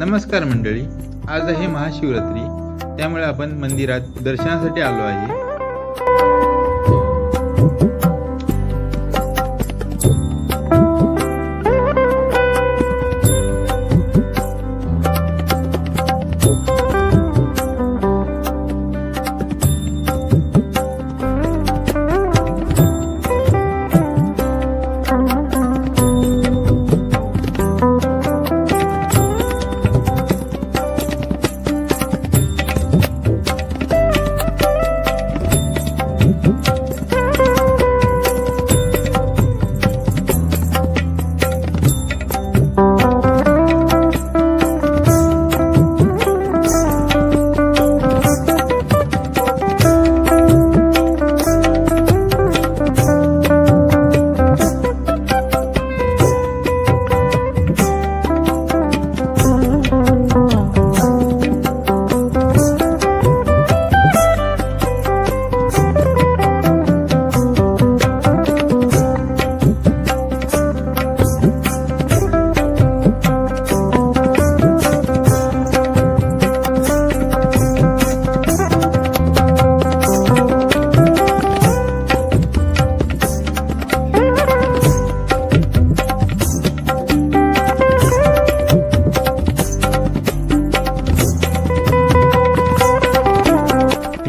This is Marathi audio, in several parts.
नमस्कार मंडळी आज आहे महाशिवरात्री त्यामुळे आपण मंदिरात दर्शनासाठी आलो आहे.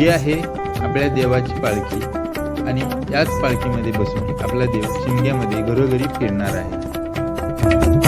ही आहे आपल्या देवाची पालखी. आणि याच पालखीमध्ये बसून आपला देव शिमग्यामध्ये घरोघरी फिरणार आहे.